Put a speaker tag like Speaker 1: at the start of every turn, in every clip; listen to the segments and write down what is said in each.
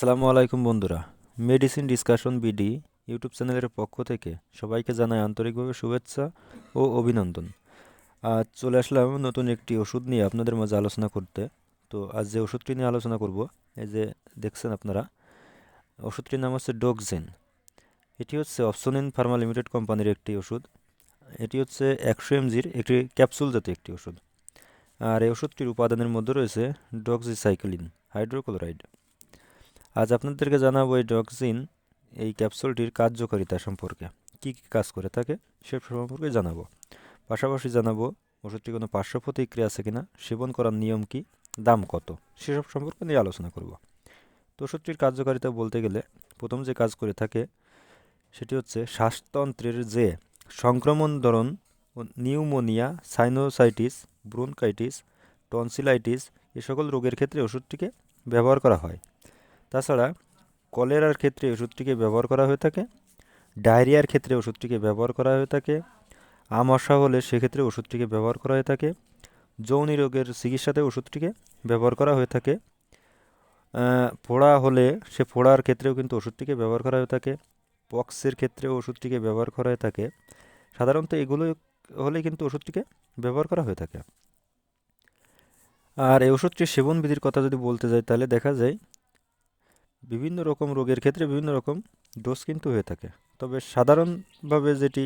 Speaker 1: আসসালামু আলাইকুম বন্ধুরা। মেডিসিন ডিসকাশন বিডি ইউটিউব চ্যানেলের পক্ষ থেকে সবাইকে জানাই আন্তরিকভাবে শুভেচ্ছা ও অভিনন্দন। আজ চলে আসলাম নতুন একটি ওষুধ নিয়ে আপনাদের মাঝে আলোচনা করতে। তো আজ যে ওষুধটি নিয়ে আলোচনা করব, এই যে দেখছেন আপনারা, ওষুধটির নাম হচ্ছে ডোকজেন এটি হচ্ছে অপশনিন ফার্মা লিমিটেড কোম্পানির একটি ওষুধ। এটি হচ্ছে একশো এমজির একটি ক্যাপসুল জাতীয় একটি ওষুধ। আর এই ওষুধটির উপাদানের মধ্যে রয়েছে ডক্সিসাইক্লিন হাইড্রোক্লোরাইড আজ আপনাদেরকে জানাব এই ডক্সিন এই ক্যাপসুলটির কার্যকারিতা সম্পর্কে। কী কী কাজ করে থাকে, সে সম্পর্কে জানাব। পাশাপাশি জানাব ওষুধটি কোনো পার্শ্ব প্রতিক্রিয়া আছে কিনা, সেবন করার নিয়ম কি, দাম কত, সেসব সম্পর্কে নিয়ে আলোচনা করব। তো ওষুধটির কার্যকারিতা বলতে গেলে, প্রথম যে কাজ করে থাকে, সেটি হচ্ছে শ্বাসতন্ত্রের যে সংক্রমণ ধরন, ও নিউমোনিয়া, সাইনোসাইটিস, ব্রোনকাইটিস, টনসিলাইটিস, এ সকল রোগের ক্ষেত্রে ওষুধটিকে ব্যবহার করা হয়। তাছাড়া কলেরার ক্ষেত্রে ওষুধটিকে ব্যবহার করা হয়ে থাকে, ডায়রিয়ার ক্ষেত্রে ওষুধটিকে ব্যবহার করা হয়ে থাকে আমাশা হলে সেক্ষেত্রে ওষুধটিকে ব্যবহার করা হয়ে থাকে, যৌনি রোগের চিকিৎসাতে ওষুধটিকে ব্যবহার করা হয়ে থাকে। ফোড়া হলে সে ফোড়ার ক্ষেত্রেও কিন্তু ওষুধটিকে ব্যবহার করা হয়ে থাকে, পক্সের ক্ষেত্রেও ওষুধটিকে ব্যবহার করা হয়ে থাকে। সাধারণত এগুলো হলে কিন্তু ওষুধটিকে ব্যবহার করা হয়ে থাকে। আর এই ওষুধটির সেবন বিধির কথা যদি বলতে যাই, তাহলে দেখা যায় বিভিন্ন রকম রোগের ক্ষেত্রে বিভিন্ন রকম ডোজ কিন্তু হয়ে থাকে। তবে সাধারণভাবে যেটি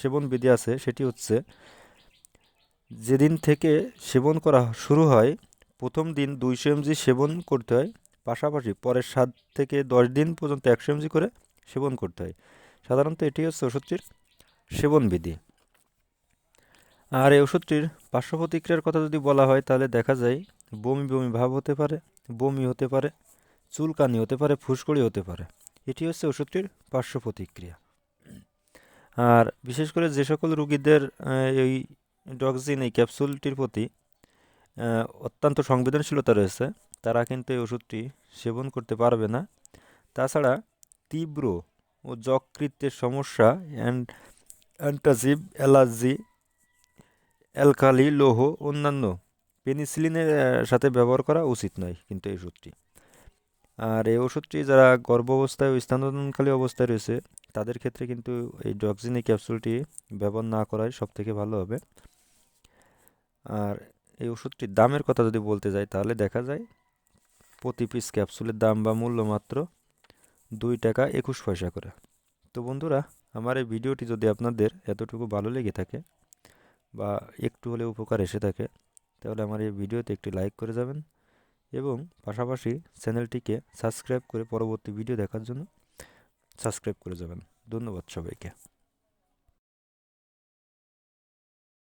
Speaker 1: সেবন বিধি আছে, সেটি হচ্ছে যেদিন থেকে সেবন করা শুরু হয়, প্রথম দিন দুইশো এমজি সেবন করতে হয়, পাশাপাশি পরের সাত থেকে দশ দিন পর্যন্ত একশো এমজি করে সেবন করতে হয়। সাধারণত এটি হচ্ছে ওষুধটির সেবন বিধি। আর এই ওষুধটির পার্শ্ব প্রতিক্রিয়ার কথা যদি বলা হয়, তাহলে দেখা যায় বমি বমি ভাব হতে পারে, বমি হতে পারে চুলকানি হতে পারে, ফুসকুড়ি হতে পারে, এটি হচ্ছে ওষুধটির পার্শ্ব প্রতিক্রিয়া। আর বিশেষ করে যে সকল রুগীদের এই ডক্সিন এই ক্যাপসুলটির প্রতি অত্যন্ত সংবেদনশীলতা রয়েছে, তারা কিন্তু এই ওষুধটি সেবন করতে পারবে না। তাছাড়া তীব্র ও যকৃতের সমস্যা অ্যান্ড অ্যান্টাসিভ অ্যালার্জি, অ্যালকালি, লৌহ, অন্যান্য পেনিসিলিনের সাথে ব্যবহার করা উচিত নয় কিন্তু এই ওষুধটি। আর এই ওষুধটি যারা গর্ভ অবস্থায় ও স্থানান্তরণকালী অবস্থায় রয়েছে, তাদের ক্ষেত্রে কিন্তু এই ডক্সিনি ক্যাপসুলটি ব্যবহার না করাই সব থেকে ভালো হবে। আর এই ওষুধটির দামের কথা যদি বলতে যাই, তাহলে দেখা যায় প্রতি পিস ক্যাপসুলের দাম বা মূল্য মাত্র দুই টাকা একুশ পয়সা করে। তো বন্ধুরা, আমার এই ভিডিওটি যদি আপনাদের এতটুকু ভালো লেগে থাকে বা একটু হলে উপকার এসে থাকে, তাহলে আমার এই ভিডিওতে একটি লাইক করে যাবেন। এবং পাশাপাশি চ্যানেলটিকে সাবস্ক্রাইব করে পরবর্তী ভিডিও দেখার জন্য সাবস্ক্রাইব করে যাবেন। ধন্যবাদ সবাইকে।